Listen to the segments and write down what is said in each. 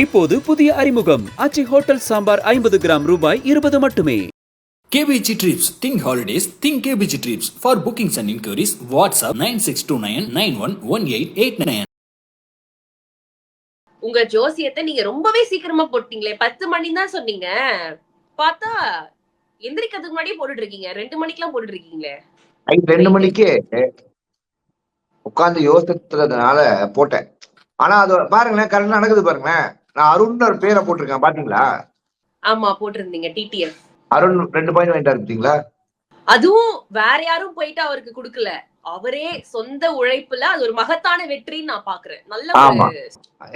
இப்போது புதிய அறிமுகம் அச்சி ஹோட்டல் சாம்பார் ஐம்பது கிராம் ரூபாய் இருபது மட்டுமே KBG Trips. Think holidays. Think KBG Trips. For bookings and inquiries, WhatsApp 9629 911889. உங்க ஜோசியத்தை நீங்க ரொம்பவே சீக்கிரமா போட்டீங்களே பத்து மணி தான் சொன்னீங்க பார்த்தா எந்திரிக்கிறதுக்கு முன்னாடியே போட்டுட்டு இருக்கீங்க ரெண்டு மணிக்கெல்லாம் போட்டுட்டு இருக்கீங்களே ரெண்டு மணிக்கு உட்கார்ந்து யோசித்ததுனால போட்டேன் ஆனா அது பாருங்களேன் கரெக்டா நடக்குது பாருங்களேன் நான் அருண் ஒரு பேரை போட்டிருக்கேன் பாத்தீங்களா? ஆமா போட்டிருந்தீங்க டிடிஎஃப் அருண் ரெண்டு பாயிண்ட் வாங்கிட்டாரு பார்த்தீங்களா அதுவும் வேற யாரும் போயிட்டு அவருக்கு கொடுக்கல. அவரே சொந்த உழைப்புல அது ஒரு மகத்தான வெற்றின்னு நான் பாக்குறேன். நல்ல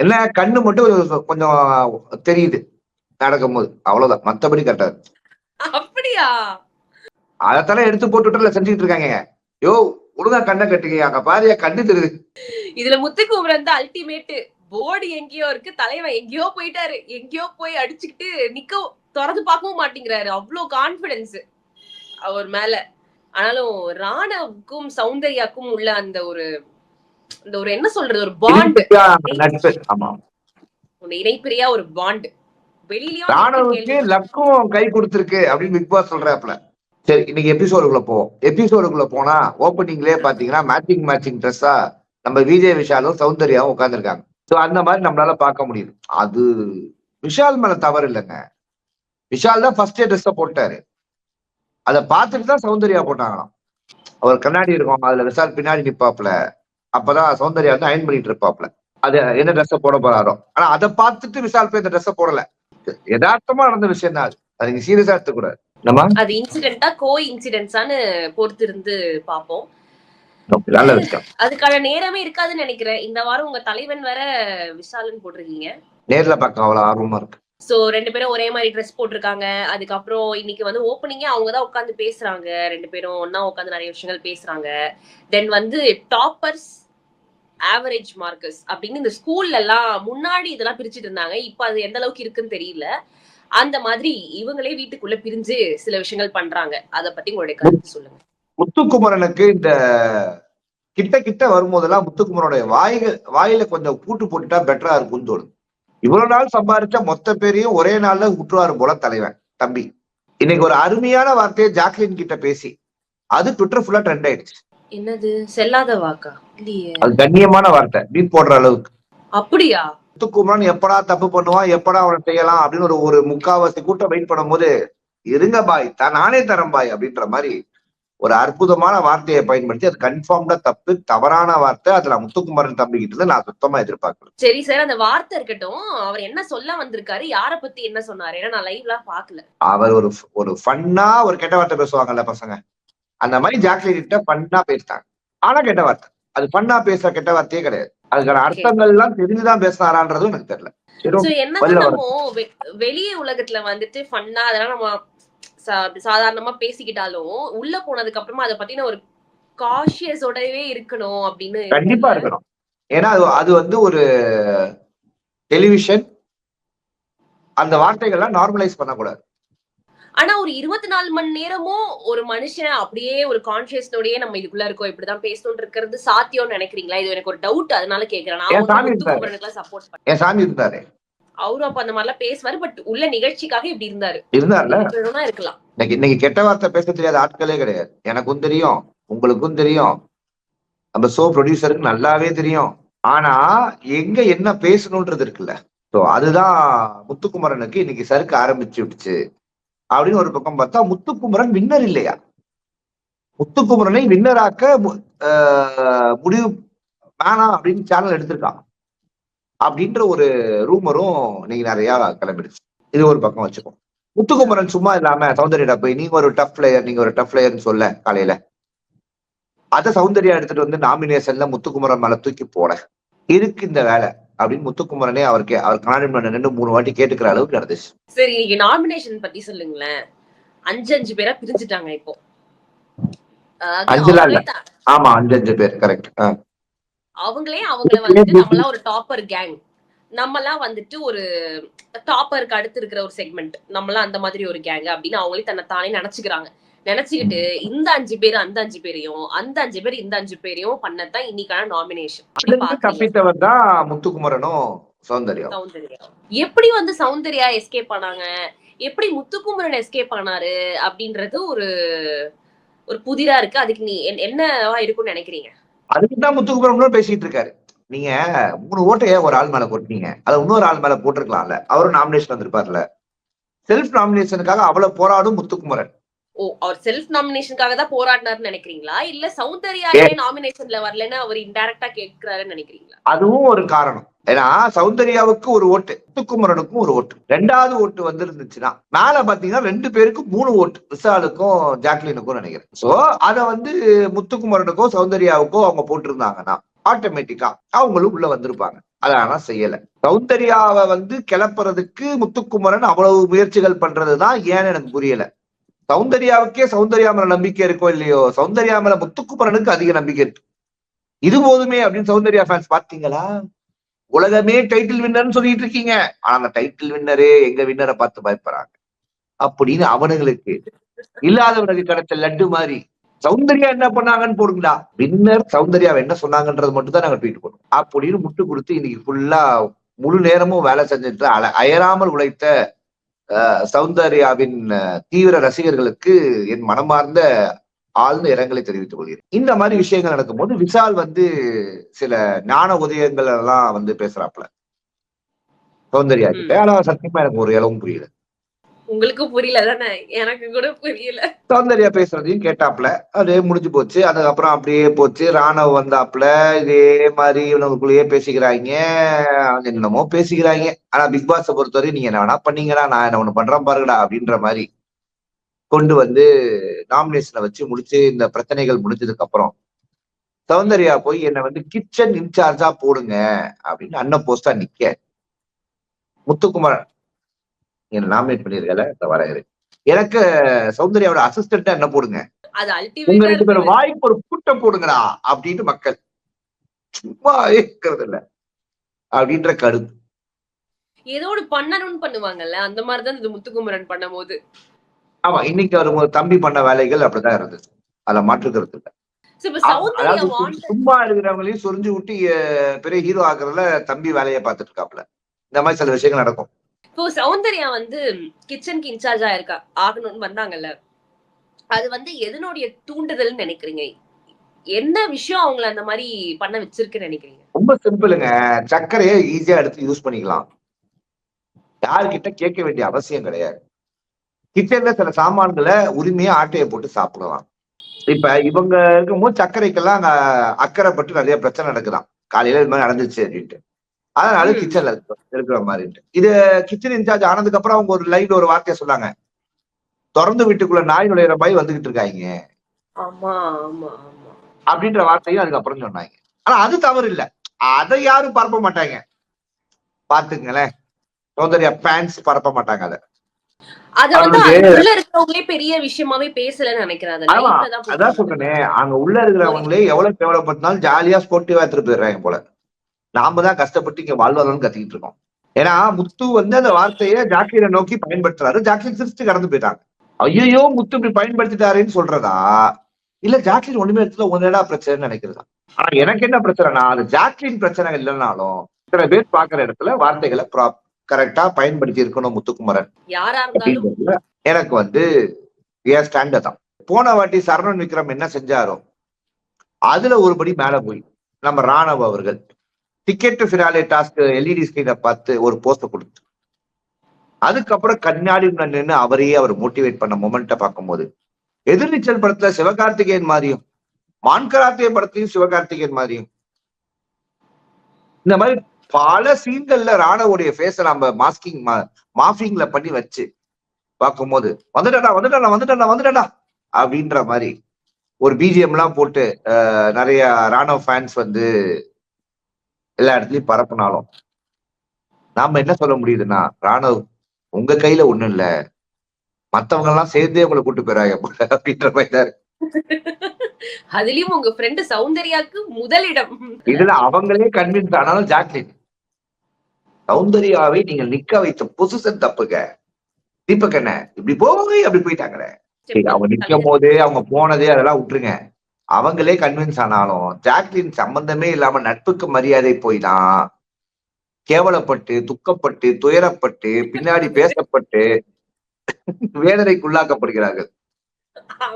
என்ன கண்ணு மட்டும் கொஞ்சம் தெரியுது நடக்கும்போது. அவ்வளவுதான் மத்தபடி கரெக்டா அப்படியா? அதத்தானே எடுத்து போட்டுல செஞ்சுட்டு இருக்காங்க. யோ ஒழுங்கா கண்ணை கட்டுங்க அங்க பாரியா கண்ணு தெரியுது. இதுல முத்துக்குமரன் தான் அல்டிமேட் போர்டு எங்கேயோ இருக்கு தலைவன் எங்கேயோ போயிட்டாரு. எங்கேயோ போய் அடிச்சுக்கிட்டு நிக்க திறந்து பார்க்கவும் மாட்டேங்கிறாரு. அவ்வளவு கான்பிடன்ஸ் அவர் மேல. ஆனாலும் ராணவுக்கும் சௌந்தர்யாக்கும் உள்ள அந்த ஒரு அந்த ஒரு என்ன சொல்றது ஒரு பாண்ட் ஒரு இணைப்பிரியா ஒரு பாண்ட் வெளியிலயும் லக்கும் கை கொடுத்திருக்கு அப்படின்னு பிக் பாஸ் சொல்றாப்ல சரி இன்னைக்கு எபிசோடுக்குள்ள போவோம். எபிசோடுக்குள்ள போனா ஓப்பனிங்லயே பாத்தீங்கன்னா மேட்சிங் மேட்சிங் ட்ரெஸ்ஸா நம்ம விஜய் விஷாலும் சௌந்தர்யாவும் உட்கார்ந்திருக்காங்க. சோ அந்த மாதிரி நம்மளால பார்க்க முடியுது. அது விஷால் மேல தவறு இல்லைங்க. விஷால் தான் ஃபர்ஸ்ட் ட்ரெஸ்ஸ போட்டாரு. அதை பார்த்துட்டு தான் சௌந்தர்யா போட்டாங்களாம். அவர் கண்ணாடி இருக்கும் அதுல விஷால் பின்னாடி நிப்பாப்ல அப்பதான் சௌந்தர்யா வந்து அயன் பண்ணிட்டு இருப்பாப்ல அது என்ன ட்ரெஸ்ஸ போட போறாரோ. ஆனா அதை பார்த்துட்டு விஷால் போய் இந்த ட்ரெஸ்ஸ போடல. யதார்த்தமா நடந்த விஷயம் தான் அது. அது நீங்க சீரியஸா எடுத்துக்கூடாது. நம்ம அது இன்சிடென்ட்டா கோ இன்சிடென்ட்ஸான்னு பொறுத்து இருந்து பார்ப்போம். அதுக்கான நேரமே இருக்காதுன்னு நினைக்கிறேன். இந்த வாரம் உங்க தலைவன் வேற விஷாலன் போட்டிருக்கீங்க. நேர்ல பார்க்க அவ்வளவு ஆர்வமா இருக்கு. சோ ரெண்டு பேரும் ஒரே மாதிரி ட்ரெஸ் போட்டிருக்காங்க. அதுக்கப்புறம் இன்னைக்கு வந்து ஓப்பனிங்கே அவங்க தான் உட்காந்து பேசுறாங்க. ரெண்டு பேரும் ஒண்ணா உட்காந்து நிறைய விஷயங்கள் பேசுறாங்க. தென் வந்து டாப்பர்ஸ் ஆவரேஜ் மார்க்கர்ஸ் அப்படின்னு இந்த ஸ்கூல்ல எல்லாம் முன்னாடி இதெல்லாம் பிரிச்சுட்டு இருந்தாங்க. இப்ப அது எந்த அளவுக்கு இருக்குன்னு தெரியல. அந்த மாதிரி இவங்களே வீட்டுக்குள்ள பிரிஞ்சு சில விஷயங்கள் பண்றாங்க. அத பத்தி உங்களுடைய கருத்து சொல்லுங்க. முத்துக்குமரனுக்கு இந்த கிட்ட கிட்ட வரும்போதெல்லாம் முத்துக்குமரனுடைய வாய்க வாயில கொஞ்சம் கூட்டு போட்டுட்டா பெட்டரா இருக்கும்னு தோணுது. இவ்வளவு நாள் சம்பாதிச்ச மொத்த பேரையும் ஒரே நாள்ல விட்டுருவாரு போல தலைவன் தம்பி. இன்னைக்கு ஒரு அருமையான வார்த்தையை ஜாக்லின் கிட்ட பேசி அது ட்விட்டர் ஃபுல்லா ட்ரெண்ட் ஆயிடுச்சு. என்னது? செல்லாத வாக்கா? அது கண்ணியமான வார்த்தை பீட் போடுற அளவுக்கு. அப்படியா? முத்துக்குமரன் எப்படா தப்பு பண்ணுவான் எப்படா அவனை செய்யலாம் அப்படின்னு ஒரு ஒரு முக்காவாசி கூட்டம் வெயிட் பண்ணும்போது இருங்க பாய் தான் நானே தரேன் பாய் அப்படின்ற மாதிரி ஒரு அற்புதமான வார்த்தையை பயன்படுத்தி அது கன்ஃபார்ம்டா தப்பு தவறான வார்த்தை அதுல முத்துக்குமரன் தம்பி கிட்ட இருந்து நான் சுத்தமா எதிர்பார்க்கல. சரி சார் அந்த வார்த்தை இருக்கட்டும் அவர் என்ன சொல்ல வந்திருக்காரு யார பத்தி என்ன சொன்னாரு? ஏன்னா நான் லைவ்லாம் பாக்கல அவர் ஒரு ஒரு ஃபன்னா ஒரு கெட்ட வார்த்தை பேசுவாங்கல்ல பசங்க. அந்த மாதிரி ஜாக்லின் கிட்ட ஃபன்னா பேசிட்டாங்க. ஆனா கெட்ட வார்த்தை. அது ஃபன்னா பேசுற கெட்ட வார்த்தையே கிடையாது. அதுக்கான அர்த்தங்கள் எல்லாம் தெரிஞ்சுதான் பேசினாரான்றதும் எனக்கு தெரியல. வெளிய உலகத்துல வந்துட்டு ஃபன்னா அதெல்லாம் நம்ம சாதாரணமா பேசிக்கிட்டாலும் உள்ள போனதுக்கு அப்புறமா அதை பத்தின ஒரு காஷியஸோடவே இருக்கணும் அப்படின்னு கண்டிப்பா இருக்கணும். ஏன்னா அது அது வந்து ஒரு டெலிவிஷன் அந்த வார்த்தைகள்லாம் நார்மலைஸ் பண்ணக்கூடாது. ஆனா ஒரு இருபத்தி நாலு மணி நேரமும் ஒரு மனுஷன் அப்படியே ஒரு கான்சியஸ்னோடயே நம்ம இதுக்குள்ள இருக்கோம் இப்படிதான் பேசணும்னு இருக்கிறது சாத்தியம்னு நினைக்கிறீங்களா? இது எனக்கு ஒரு டவுட் அதனால கேக்குறேன். நான் சப்போர்ட் பண்ணேன் என் சாமி இருந்தாரு. அவரும் அப்ப அந்த மாதிரிலாம் பேசுவாரு பட் உள்ள நிகழ்ச்சிக்காக இப்படி இருந்தாரு. இருந்தார்ல? இருக்கலாம். இன்னைக்கு கெட்ட வார்த்தை பேச தெரியாத ஆட்களே கிடையாது. எனக்கும் தெரியும் உங்களுக்கும் தெரியும். நம்ம ஷோ ப்ரொடியூசருக்கு நல்லாவே தெரியும். ஆனா எங்க என்ன பேசணும்ன்றது இருக்குல்ல. சோ அதுதான் முத்துக்குமரனுக்கு இன்னைக்கு சறுக்க ஆரம்பிச்சு விடுச்சு அப்படின்னு ஒரு பக்கம் பார்த்தா முத்துக்குமரன் வின்னர் இல்லையா? முத்துக்குமரனை வின்னராக்க முடிவு வேணாம் அப்படின்னு சேனல் எடுத்திருக்கான் அப்படின்ற ஒரு ரூமரும் இன்னைக்கு நிறைய கிளம்பிடுச்சு. இது ஒரு பக்கம் வச்சுக்கோம் முத்துக்குமரன் சும்மா இல்லாம சௌந்தர்யா போய் நீங்க ஒரு டஃப் பிளேயர் நீங்க ஒரு டஃப் பிளேயர்னு சொல்ல காலையில. அத சௌந்தர்யா எடுத்துட்டு வந்து நாமினேஷன்ல முத்துக்குமரன் மேல தூக்கி போட. இருக்கு இந்த வேலை? அப்படின்னு முத்துக்குமரனே அவருக்கு அவர் கண்ணாடி முன்னாடி நின்று மூணு வாட்டி கேட்டுக்கிற அளவுக்கு நடந்துச்சு. சரி இன்னைக்கு நாமினேஷன் பத்தி சொல்லுங்களேன். அஞ்சு அஞ்சு பேரா பிரிஞ்சுட்டாங்க இப்போ. த- ஆமா அஞ்சு அஞ்சு பேர் கரெக்ட் அவங்களே அவங்கள வந்துட்டு நம்மலாம் ஒரு டாப்பர் கேங் நம்மலாம் வந்துட்டு ஒரு டாப்பருக்கு அடுத்து இருக்கிற ஒரு செக்மெண்ட் நம்மலாம் அந்த மாதிரி ஒரு கேங் அப்படின்னு அவங்களே தன்னை தானே நினைச்சுக்கிறாங்க. நினைச்சுக்கிட்டு இந்த அஞ்சு பேர் அந்த அஞ்சு பேரையும் அந்த அஞ்சு பேர் இந்த அஞ்சு பேரையும் பண்ணதான் இன்னைக்கான நாமினேஷன் தப்பித்தவர் தான் முத்துக்குமரனும் சௌந்தர்யா. சௌந்தர்யா. எப்படி வந்து சௌந்தர்யா எஸ்கேப் ஆனாங்க? எப்படி முத்துக்குமரன் எஸ்கேப் ஆனாரு? அப்படின்றது ஒரு ஒரு புதிரா இருக்கு. அதுக்கு நீ என்- என்னவா இருக்கும்னு நினைக்கிறீங்க? அதுக்கு தான் முத்துக்குமரன் பேசிட்டு இருக்காரு. நீங்க மூணு ஓட்டைய ஒரு ஆள் மேல கொட்டினீங்க அதை இன்னொரு ஆள் மேல போட்டிருக்கலாம்ல. அவரும் நாமினேஷன் வந்திருப்பார்ல. செல்ஃப் நாமினேஷனுக்காக அவ்வளவு போராடும் முத்துக்குமரன். ஓ அவர் செல்ஃப் நாமினேஷனுக்காக தான் போராடினாருன்னு நினைக்கிறீங்களா? இல்ல சௌந்தர்யா ஏன் நாமினேஷன்ல வரலன்னு அவர் இன்டைரக்டா கேட்கிறாருன்னு நினைக்கிறீங்களா? அதுவும் ஒரு காரணம். ஏன்னா சௌந்தர்யாவுக்கு ஒரு ஓட்டு முத்துக்குமரனுக்கும் ஒரு ஓட்டு. ரெண்டாவது ஓட்டு வந்து இருந்துச்சுன்னா மேல பாத்தீங்கன்னா ரெண்டு பேருக்கும் மூணு ஓட்டு. விசாலுக்கும் ஜாக்லினுக்கும் நினைக்கிறேன். சோ அத வந்து முத்துக்குமரனுக்கோ சௌந்தர்யாவுக்கோ அவங்க போட்டிருந்தாங்கன்னா ஆட்டோமேட்டிக்கா அவங்களும் உள்ள வந்திருப்பாங்க. அதை ஆனா செய்யல. சௌந்தர்யாவை வந்து கிளப்புறதுக்கு முத்துக்குமரன் அவ்வளவு முயற்சிகள் பண்றதுதான் ஏன்னு எனக்கு புரியல. சௌந்தர்யாவுக்கே சௌந்தர்யா மேல நம்பிக்கை இருக்கோ இல்லையோ? சௌந்தர்யா மேல முத்துக்குமரனுக்கு அதிக நம்பிக்கை இருக்கு. இது போதுமே அப்படின்னு சௌந்தர்யா ஃபேன்ஸ் பாத்தீங்களா? உலகமே டைட்டில் வின்னர்னு சொல்லிட்டு இருக்கீங்க. ஆனா அந்த டைட்டில் வின்னரே எங்க வின்னரை பார்த்து பயப்படுறாங்க அப்படின்னு அவனுங்களுக்கு இல்லாதவனுக்கு கிடைச்ச லட்டு மாதிரி. சௌந்தர்யா என்ன பண்ணாங்கன்னு போடுங்களா வின்னர் சௌந்தர்யா என்ன சொன்னாங்கன்றது மட்டும் தான் நாங்க ட்வீட் பண்ணுவோம் அப்படின்னு முட்டு கொடுத்து இன்னைக்கு ஃபுல்லா முழு நேரமும் வேலை செஞ்சுட்டு அல அயராமல் உழைத்த சௌந்தர்யாவின் தீவிர ரசிகர்களுக்கு என் மனமார்ந்த ஆழ்ந்த இரங்கலை தெரிவித்துக் கொள்கிறேன். இந்த மாதிரி விஷயங்கள் நடக்கும்போது விஷால் வந்து சில ஞான உதயங்கள் எல்லாம் வந்து பேசுறாப்ல சௌந்தர்யா கிட்ட. ஆனா சத்தியமா எனக்கு ஒரு இளவும் புரியல. உங்களுக்கு புரியல தானே எனக்கு கூட புரியல. சௌந்தர்யா பேசுறதையும் கேட்டாப்ல. அது முடிஞ்சு போச்சு. அதுக்கப்புறம் அப்படியே போச்சு. ராணுவம் வந்தாப்ல. இதே மாதிரி இவனுக்குள்ளேயே பேசிக்கிறாங்க என்னமோ பேசிக்கிறாங்க ஆனா பிக் பாஸை பொறுத்தவரை நீங்க என்ன வேணா பண்ணீங்கடா. நான் என்ன ஒண்ணு பண்றேன் பாருங்கடா அப்படின்ற மாதிரி கொண்டு வந்து நாமினேஷனை வச்சு முடிச்சு இந்த பிரச்சனைகள் முடிஞ்சதுக்கு அப்புறம் சௌந்தர்யா போய் என்னை வந்து கிச்சன் இன்சார்ஜா போடுங்க அப்படின்னு அண்ணன் போஸ்டா நிக்க. முத்துக்குமாரன் என்ன நாமினேட் பண்ணிருக்கல வர இரு. எனக்கு சௌந்தர்யாவோட அசிஸ்டன்டா என்ன போடுங்க? அது உங்க ரெண்டு பேரும் வாய்க்கு ஒரு கூட்டம் போடுங்கடா அப்படின்னு மக்கள். சும்மா இருக்கிறது இல்ல. அப்படின்ற கருத்து. ஏதோ ஒரு பண்ணணும்னு பண்ணுவாங்கல்ல அந்த மாதிரிதான் இந்த முத்துக்குமரன் பண்ணும்போது. ஆமா இன்னைக்கு அவர் தம்பி பண்ண வேலைகள் அப்படிதான் இருந்தது. அதுல மாற்றுக்கிறது இல்ல. சும்மா இருக்கிறவங்களையும் சொரிஞ்சு விட்டு பெரிய ஹீரோ ஆகுறதுல தம்பி வேலையை பார்த்துட்டு இருக்காப்ல இந்த மாதிரி சில விஷயங்கள் நடக்கும். இப்போ சௌந்தர்யா வந்து கிச்சனுக்கு இன்சார்ஜா இருக்கா ஆகணும்னு வந்தாங்கல்ல. அது வந்து எதனுடைய தூண்டுதல்னு நினைக்கிறீங்க? என்ன விஷயம் அவங்கள அந்த மாதிரி பண்ண வச்சிருக்குன்னு நினைக்கிறீங்க? ரொம்ப சிம்பிளுங்க. சர்க்கரையை ஈஸியா எடுத்து யூஸ் பண்ணிக்கலாம். யார்கிட்ட கேட்க வேண்டிய அவசியம் கிடையாது. கிச்சன்ல சில சாமான்களை உரிமையா ஆட்டையை போட்டு சாப்பிடலாம். இப்ப இவங்க இருக்கும்போது சர்க்கரைக்கெல்லாம் அக்கறைப்பட்டு நிறைய பிரச்சனை நடக்குதான். காலையில இது மாதிரி நடந்துச்சு அப்படின்ட்டு. அதனால. கிச்சன்ல இருக்கிற மாதிரின்ட்டு. இது கிச்சன் இன்சார்ஜ் ஆனதுக்கு அப்புறம் அவங்க ஒரு லைவ்ல ஒரு வார்த்தையை சொன்னாங்க. திறந்து வீட்டுக்குள்ள நாய் நுழையிற மாதிரி வந்துகிட்டு இருக்காங்க. ஆமா ஆமா ஆமா. அப்படின்ற வார்த்தையும் அதுக்கப்புறம் சொன்னாங்க. ஆனா அது தவறு இல்ல. அதை யாரும் பரப்ப மாட்டாங்க. பாத்துங்களேன் சௌந்தர்யா ஃபேன்ஸ் பரப்ப மாட்டாங்க அதை. அத வந்து உள்ள இருக்கிறவங்களே பெரிய விஷயமாவே பேசலன்னு நினைக்கிறேன் அதான் சொல்றேனே. அங்க உள்ள இருக்கிறவங்களே எவ்வளவு கேவலப்பட்டாலும் ஜாலியா ஸ்போர்ட்டிவா எடுத்துட்டு போயிடுறாங்க போல. நாம தான் கஷ்டப்பட்டு இங்க வாழ்வாதாரம் கத்திக்கிட்டு இருக்கோம். ஏன்னா முத்து வந்து அந்த வார்த்தையை ஜாக்லினை நோக்கி பயன்படுத்துறாரு. ஜாக்லின் சிரிச்சுட்டு கடந்து போயிட்டாங்க. ஐயோ முத்து இப்படி பயன்படுத்திட்டாருன்னு சொல்றதா? இல்ல ஜாக்லின் ஒண்ணுமே இடத்துல ஒன்னடா பிரச்சனைன்னு நினைக்கிறதா? ஆனா எனக்கு என்ன பிரச்சனைனா அது ஜாக்லின் பிரச்சனை இல்லைன்னாலும் சில பேர் பாக்குற இடத்துல வார்த்தைகளை கரெக்டா பயன்படுத்தி இருக்கணும் முத்துக்குமரன். எனக்கு வந்து என் ஸ்டாண்டர்ட் தான். போன வாட்டி சரணன் விக்ரம் என்ன செஞ்சாரோ அதுல ஒருபடி மேல போய் நம்ம ராணவ் அவர்கள் டிக்கெட் ஃபினாலே டாஸ்க் எல்இடி ஸ்கிரீனை பார்த்து ஒரு போஸ்ட் கொடுத்து. அதுக்கப்புறம் கண்ணாடி நின்று அவரையே அவர் மோட்டிவேட் பண்ண மொமெண்ட்டை பார்க்கும்போது எதிர்நீச்சல் படத்துல சிவகார்த்திகேயன் மாதிரியும் மான்கராத்திய படத்தையும் சிவகார்த்திகேயன் மாதிரியும். இந்த மாதிரி பல சீன்கள்ல ராணவுடைய ஃபேஸை நம்ம மாஸ்கிங் மாஃபிங்ல பண்ணி வச்சு பார்க்கும்போது வந்துட்டா வந்துட்டா வந்துட்டா வந்துட்டடா அப்படின்ற மாதிரி ஒரு பிஜிஎம் எல்லாம் போட்டு நிறைய ராணுவ ஃபேன்ஸ் வந்து எல்லா இடத்துலயும் பரப்புனாலும் நாம என்ன சொல்ல முடியுதுன்னா ராணுவ உங்க கையில ஒண்ணும் இல்ல. மத்தவங்க எல்லாம் சேர்ந்தே உங்களை கூட்டு போயிறாங்க போல அப்படின்ற மாதிரி தான் இருக்கு. அதுலயும் உங்க ஃப்ரெண்டு சௌந்தர்யாக்கு முதலிடம். இதுல அவங்களே கன்வின்ஸ் ஆனாலும் ஜாக்லின் சௌந்தர்யாவை நீங்க நிக்க வைத்த பொசிஷன் தப்புங்க. தீபக் என்ன இப்படி போய் அப்படி போயிட்டாங்களே. அவங்க நிக்கும் போதே அவங்க போனதே அதெல்லாம் விட்டுருங்க. அவங்களே கன்வின்ஸ் ஆனாலும் ஜாக்லின் சம்பந்தமே இல்லாம நட்புக்கு மரியாதை போய் தான் கேவலப்பட்டு துக்கப்பட்டு துயரப்பட்டு பின்னாடி பேசப்பட்டு வேதனைக்குள்ளாக்கப்படுகிறார்கள்.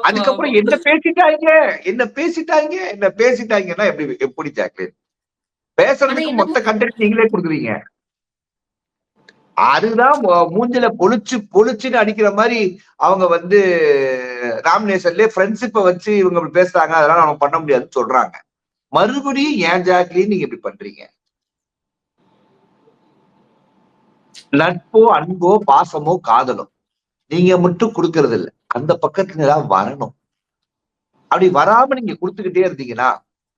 அதுக்கப்புறம் என்ன பேசிட்டாங்க? என்ன பேசிட்டாங்க? என்ன பேசிட்டாங்கன்னா எப்படி எப்படி ஜாக்லின்? பேசுறதுக்கு மொத்த கண்டென்ட் நீங்களே கொடுக்குறீங்க. அதுதான் மூஞ்சில பொழிச்சு பொழிச்சுன்னு அடிக்கிற மாதிரி அவங்க வந்து நாமினேஷன்லயே ஃப்ரெண்ட்ஷிப்பை வச்சு இவங்க இப்படி பேசுறாங்க அதெல்லாம் நம்ம பண்ண முடியாதுன்னு சொல்றாங்க. மறுபடியும் ஏன் ஜாக்லின் நீங்க இப்படி பண்றீங்க? நட்போ அன்போ பாசமோ காதலோ நீங்க மட்டும் கொடுக்கறது இல்ல. அந்த பக்கத்துல தான் வரணும். அப்படி வராம நீங்க கொடுத்துக்கிட்டே இருந்தீங்கன்னா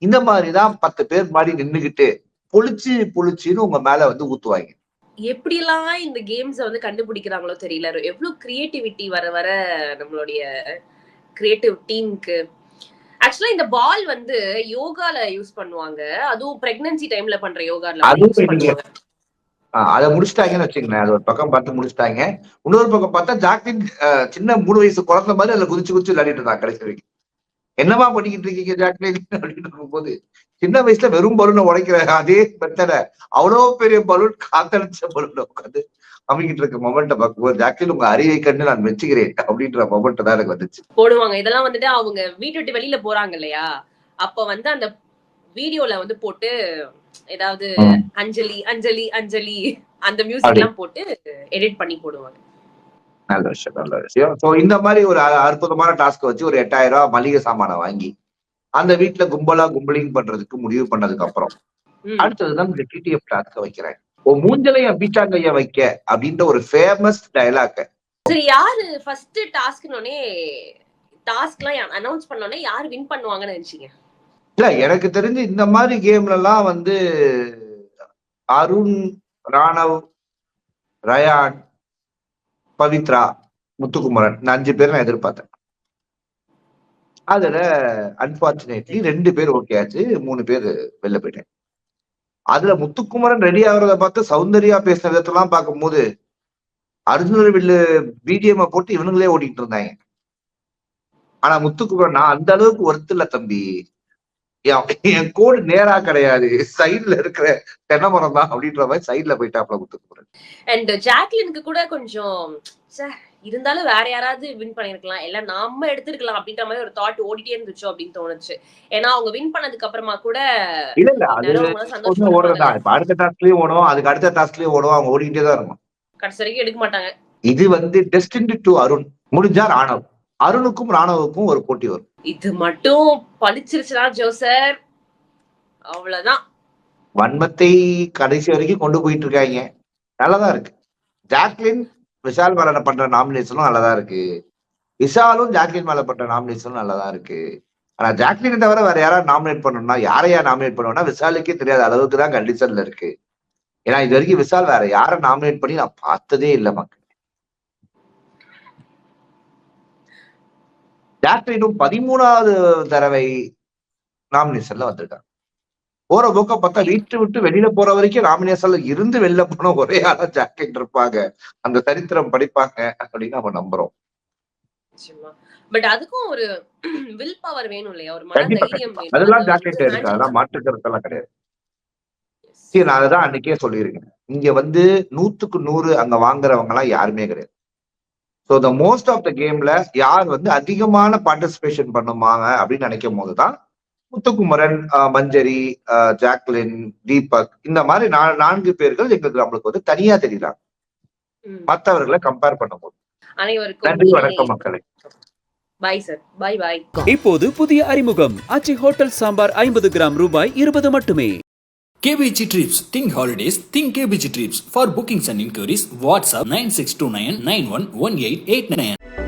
இந்த மாதிரிதான் பத்து பேர் மாதிரி நின்னுகிட்டு பொழிச்சு பொழிச்சுன்னு உங்க மேல வந்து ஊத்துவாங்க. எப்படிலாம் இந்த கேம்ஸ் வந்து கண்டுபிடிக்கிறாங்களோ தெரியல. எவ்வளவு கிரியேட்டிவிட்டி வர வர நம்மளுடைய கிரியேட்டிவ் டீமுக்கு ஆக்சுவலா இந்த பால் வந்து யோகால யூஸ் பண்ணுவாங்க. அதுவும் பிரெக்னன்சி டைம்ல பண்ற யோகால அதை முடிச்சிட்டாங்கன்னு வச்சுக்கங்களேன். அது ஒரு பக்கம் பார்த்து முடிச்சிட்டாங்க. இன்னொரு பக்கம் பார்த்தா ஜாக்லின் சின்ன மூணு வயசு குழந்தை மாதிரி அதுல குதிச்சு குதிச்சு விளையாடிட்டு இருந்தாங்க கடைசி வரைக்கும். என்னவா பண்ணிக்கிட்டு இருக்கீங்க ஜாக்லின் அப்படின்னு இருக்கும்போது சின்ன வயசுல வெறும் பலூனை உடைக்கிற அதே மெத்தட அவ்வளவு பெரிய பலூன் காத்தடிச்ச பலூன் உட்காந்து அமைக்கிட்டு இருக்க மொமெண்ட்டை பார்க்கும்போது ஜாக்லின் உங்க அறிவை கண்டு நான் மெச்சுகிறேன் அப்படின்ற மொமெண்ட் தான் எனக்கு வந்துச்சு. போடுவாங்க. இதெல்லாம் வந்துட்டு அவங்க வீட்டு விட்டு வெளியில போறாங்க இல்லையா? அப்ப வந்து அந்த வீடியோல வந்து போட்டு ஏதாவது. அஞ்சலி அஞ்சலி அஞ்சலி அந்த மியூசிக் எல்லாம் போட்டு எடிட் பண்ணி போடுவாங்க. நல்ல விஷயம் நல்ல விஷயம் சோ இந்த மாதிரி ஒரு அற்புதமான டாஸ்க் வச்சு ஒரு எட்டாயிரம் ரூபாய் மளிகை சாமானை வாங்கி அந்த வீட்டுல கும்பலா கும்பலிங் பண்றதுக்கு முடிவு பண்ணதுக்கு அப்புறம். அடுத்ததுதான் இந்த டிடிஎஃப் டாஸ்க வைக்கிறேன். ஓ மூஞ்சலைய பீச்சாங்கைய வைக்க அப்படின்ற ஒரு ஃபேமஸ் டயலாக் சரி யாரு ஃபர்ஸ்ட் டாஸ்க்னோனே டாஸ்க்லாம் அனௌன்ஸ் பண்ணோனே யார் வின் பண்ணுவாங்கன்னு நினைச்சீங்க? இல்ல எனக்கு தெரிஞ்சு இந்த மாதிரி கேம்ல எல்லாம் வந்து அருண் ராணவ் ரயான் பவித்ரா முத்துக்குமரன். இந்த அஞ்சு பேர் நான் எதிர்பார்த்தேன். அதுல அன்பார்ச்சுனேட்லி ரெண்டு பேர் ஓகே ஆச்சு. மூணு பேர் வெளில போயிட்டேன் அதுல முத்துக்குமரன் ரெடி ஆகுறத பார்த்து சௌந்தர்யா பேசின விதத்தெல்லாம் பார்க்கும்போது அர்ஜுனர் வில்லு பிடிஎம் போட்டு இவனுங்களே ஓடிட்டு இருந்தாங்க. ஆனா முத்துக்குமரன் நான் அந்த அளவுக்கு ஒர்த்து இல்ல தம்பி. என் கோடு நேரா கிடையாது. சைடுல இருக்கிற தென்னை மரம் தான் அப்படின்ற மாதிரி சைடுல போயிட்டாப்ல முத்துக்குமரன் அண்ட் ஜாக்லினுக்கு கூட கொஞ்சம் இருந்தாலும் வேற யாராவது வின் பண்ணிருக்கலாம் எல்லாம் நாம எடுத்திருக்கலாம் அப்படின்ற மாதிரி ஒரு தாட் ஓடிட்டே இருந்துச்சோ அப்படின்னு தோணுச்சு. ஏன்னா அவங்க வின் பண்ணதுக்கு அப்புறமா கூட இல்ல இல்ல அது நேரம் அவங்களாம் ஒண்ணு சந்தோஷமா ஓடுறதா? இருப்பாங்க. இப்ப அடுத்த டாஸ்க்லயும் ஓடும் அதுக்கு அடுத்த டாஸ்க்லயும் ஓடும் அவங்க ஓடிக்கிட்டே தான் இருக்கும் கடைசி வரைக்கும் எடுக்க மாட்டாங்க. இது வந்து டெஸ்டின் டு அருண். முடிஞ்சா ராணவ். அருணுக்கும் ராணவுக்கும் ஒரு போட்டி வரும். இது மட்டும் பளிச்சிருச்சுனா ஜோசர் அவ்வளவுதான். வன்மத்தை கடைசி வரைக்கும் கொண்டு போயிட்டு இருக்காங்க. நல்லதா இருக்கு. ஜாக்லின் விஷால் மேல பண்ற நாமினேஷனும் நல்லதா இருக்கு. விஷாலும் ஜாக்லின் மேல பண்ற நாமினேஷனும் நல்லதா இருக்கு. ஆனா ஜாக்லினை தவிர வேற யாராவது நாமினேட் பண்ணணும்னா யாரையா நாமினேட் பண்ணணும்னா விஷாலுக்கே தெரியாத அளவுக்கு தான் கண்டிஷன்ல இருக்கு. ஏன்னா இது வரைக்கும் விஷால் வேற யாரை நாமினேட் பண்ணி நான் பார்த்ததே இல்லை மக்கள். ஜாக்லினும் பதிமூணாவது தடவை நாமினேஷன்ல வந்திருக்காங்க. போற போக்க பார்த்தா வீட்டு விட்டு வெளியில போற வரைக்கும் நாமினேஷன்ல இருந்து வெளில போன ஒரே ஆளா ஜாக்லின் இருப்பாங்க. அந்த சரித்திரம் படிப்பாங்க அப்படின்னு நம்ம நம்புறோம். பட் அதுக்கும் ஒரு வில் பவர் வேணும் இல்லையா? ஒரு மன கண்டிப்பா தைரியம் வேணும். அதெல்லாம் அது ஜாக்லின் இருக்கு அதெல்லாம் மாற்று கருத்தெல்லாம் கிடையாது. சரி நான் அன்னைக்கே சொல்லியிருக்கேன். இங்க வந்து நூத்துக்கு நூறு அங்க வாங்குறவங்க எல்லாம் யாருமே கிடையாது. So the most of the கேம்ல யார் வந்து அதிகமான பார்ட்டிசிபேஷன் பண்ணுவாங்க அப்படின்னு நினைக்கும் போதுதான் முத்துக்குமரன் ஆஹ் மஞ்சரி ஆஹ் ஜாக்லின் தீபக் இந்த மாதிரி நான்கு பேர்கள் எங்களுக்கு நம்மளுக்கு வந்து தனியா தெரியலாம். மற்றவர்களை கம்பேர் பண்ணும்போது. நன்றி வணக்கம் மக்களே. பாய் சார் பாய் பாய் இப்போது புதிய அறிமுகம். ஆச்சி ஹோட்டல் சாம்பார் ஐம்பது கிராம் ரூபாய் இருபது மட்டுமே. KBG Trips. Think holidays. Think KBG Trips. For bookings and inquiries, WhatsApp 9629 911889.